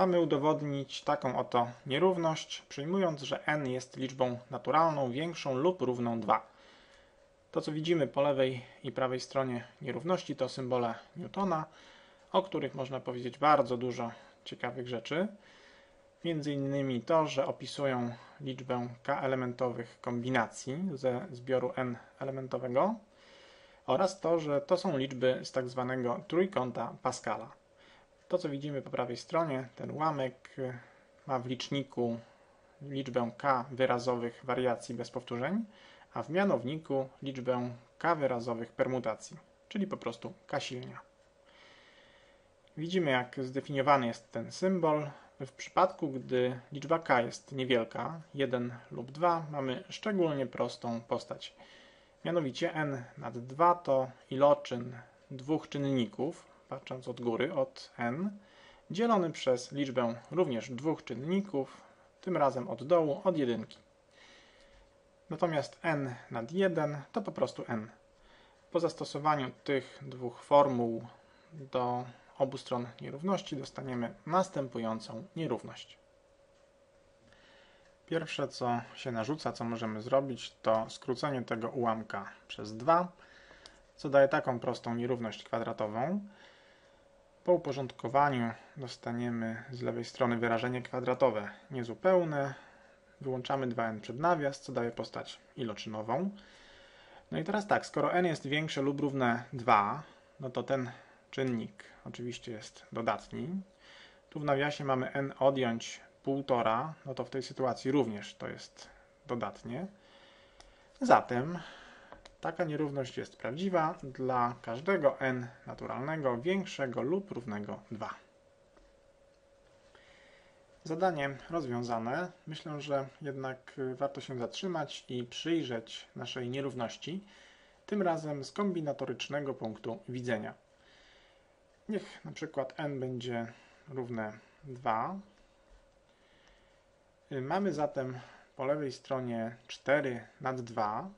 Mamy udowodnić taką oto nierówność, przyjmując, że n jest liczbą naturalną większą lub równą 2. To, co widzimy po lewej i prawej stronie nierówności, to symbole Newtona, o których można powiedzieć bardzo dużo ciekawych rzeczy. Między innymi to, że opisują liczbę k elementowych kombinacji ze zbioru n elementowego oraz to, że to są liczby z tak zwanego trójkąta Pascala. To, co widzimy po prawej stronie, ten ułamek y, ma w liczniku liczbę k wyrazowych wariacji bez powtórzeń, a w mianowniku liczbę k wyrazowych permutacji, czyli po prostu k silnia. Widzimy, jak zdefiniowany jest ten symbol. W przypadku, gdy liczba k jest niewielka, 1 lub 2, mamy szczególnie prostą postać. Mianowicie n nad 2 to iloczyn dwóch czynników, patrząc od góry, od n, dzielony przez liczbę również dwóch czynników, tym razem od dołu, od jedynki. Natomiast n nad 1 to po prostu n. Po zastosowaniu tych dwóch formuł do obu stron nierówności dostaniemy następującą nierówność. Pierwsze, co się narzuca, co możemy zrobić, to skrócenie tego ułamka przez 2, co daje taką prostą nierówność kwadratową. Po uporządkowaniu dostaniemy z lewej strony wyrażenie kwadratowe niezupełne. Wyłączamy 2n przed nawias, co daje postać iloczynową. No i teraz tak, skoro n jest większe lub równe 2, no to ten czynnik oczywiście jest dodatni. Tu w nawiasie mamy n odjąć 1,5, no to w tej sytuacji również to jest dodatnie. Zatem taka nierówność jest prawdziwa dla każdego n naturalnego większego lub równego 2. Zadanie rozwiązane. Myślę, że jednak warto się zatrzymać i przyjrzeć naszej nierówności, tym razem z kombinatorycznego punktu widzenia. Niech na przykład n będzie równe 2. Mamy zatem po lewej stronie 4 nad 2,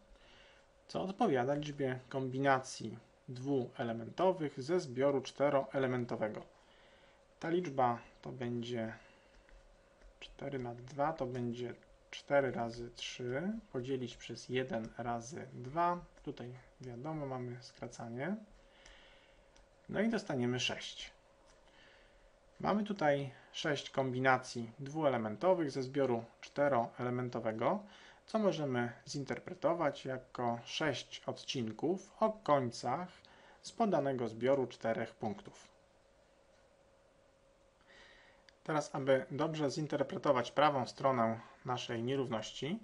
co odpowiada liczbie kombinacji dwuelementowych ze zbioru czteroelementowego. Ta liczba to będzie 4 nad 2, to będzie 4 razy 3 podzielić przez 1 razy 2. Tutaj wiadomo, mamy skracanie. No i dostaniemy 6. Mamy tutaj 6 kombinacji dwuelementowych ze zbioru czteroelementowego, co możemy zinterpretować jako 6 odcinków o końcach z podanego zbioru czterech punktów. Teraz, aby dobrze zinterpretować prawą stronę naszej nierówności,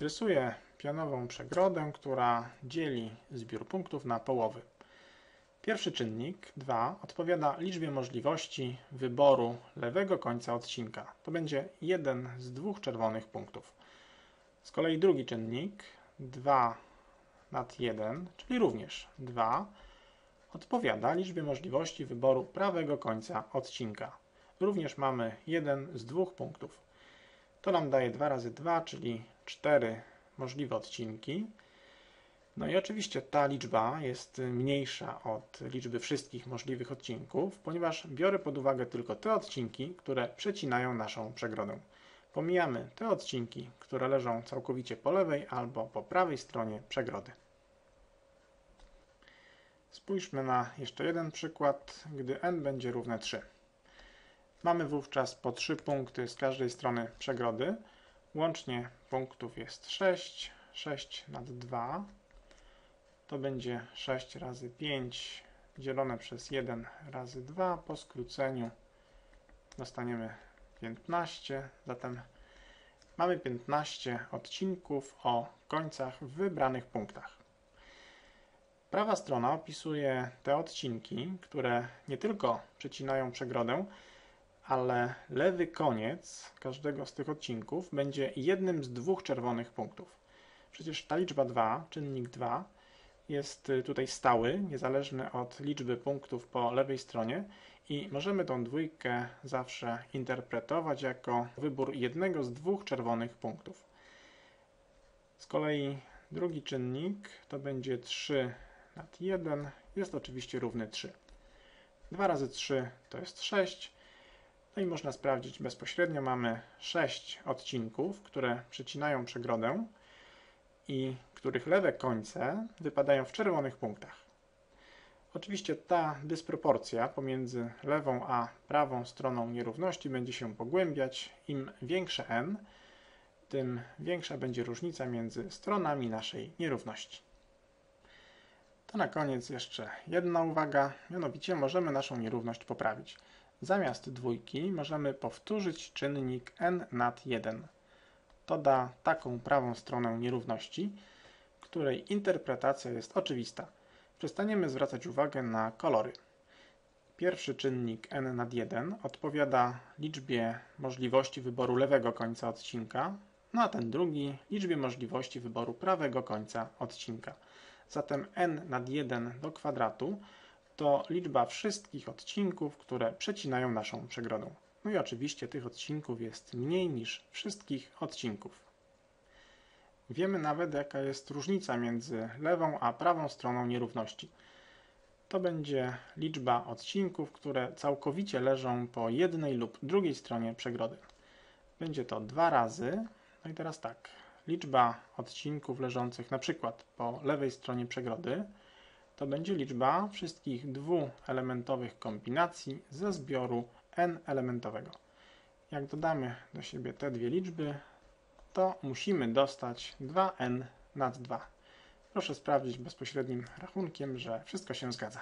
rysuję pionową przegrodę, która dzieli zbiór punktów na połowy. Pierwszy czynnik, 2, odpowiada liczbie możliwości wyboru lewego końca odcinka. To będzie jeden z dwóch czerwonych punktów. Z kolei drugi czynnik, 2 nad 1, czyli również 2, odpowiada liczbie możliwości wyboru prawego końca odcinka. Również mamy jeden z dwóch punktów. To nam daje 2 razy 2, czyli 4 możliwe odcinki. No i oczywiście ta liczba jest mniejsza od liczby wszystkich możliwych odcinków, ponieważ biorę pod uwagę tylko te odcinki, które przecinają naszą przegrodę. Pomijamy te odcinki, które leżą całkowicie po lewej albo po prawej stronie przegrody. Spójrzmy na jeszcze jeden przykład, gdy n będzie równe 3. Mamy wówczas po 3 punkty z każdej strony przegrody. Łącznie punktów jest 6, 6 nad 2 to będzie 6 razy 5 dzielone przez 1 razy 2 po skróceniu dostaniemy 15, zatem mamy 15 odcinków o końcach w wybranych punktach. Prawa strona opisuje te odcinki, które nie tylko przecinają przegrodę, ale lewy koniec każdego z tych odcinków będzie jednym z dwóch czerwonych punktów. Przecież ta liczba 2, czynnik 2, jest y, tutaj stały, niezależny od liczby punktów po lewej stronie i możemy tą dwójkę zawsze interpretować jako wybór jednego z dwóch czerwonych punktów. Z kolei drugi czynnik to będzie 3 nad 1, jest oczywiście równy 3. 2 razy 3 to jest 6, No i można sprawdzić bezpośrednio. Mamy 6 odcinków, które przecinają przegrodę i których lewe końce wypadają w czerwonych punktach. Oczywiście ta dysproporcja pomiędzy lewą a prawą stroną nierówności będzie się pogłębiać. Im większe n, tym większa będzie różnica między stronami naszej nierówności. To na koniec jeszcze jedna uwaga, mianowicie możemy naszą nierówność poprawić. Zamiast dwójki możemy powtórzyć czynnik n nad 1. To da taką prawą stronę nierówności, której interpretacja jest oczywista. Przestaniemy zwracać uwagę na kolory. Pierwszy czynnik n nad 1 odpowiada liczbie możliwości wyboru lewego końca odcinka, no a ten drugi liczbie możliwości wyboru prawego końca odcinka. Zatem n nad 1 do kwadratu to liczba wszystkich odcinków, które przecinają naszą przegrodę. No i oczywiście tych odcinków jest mniej niż wszystkich odcinków. Wiemy nawet, jaka jest różnica między lewą a prawą stroną nierówności. To będzie liczba odcinków, które całkowicie leżą po jednej lub drugiej stronie przegrody. Będzie to dwa razy. No i teraz tak, liczba odcinków leżących na przykład po lewej stronie przegrody to będzie liczba wszystkich dwuelementowych kombinacji ze zbioru n-elementowego. Jak dodamy do siebie te dwie liczby, to musimy dostać 2n nad 2. Proszę sprawdzić bezpośrednim rachunkiem, że wszystko się zgadza.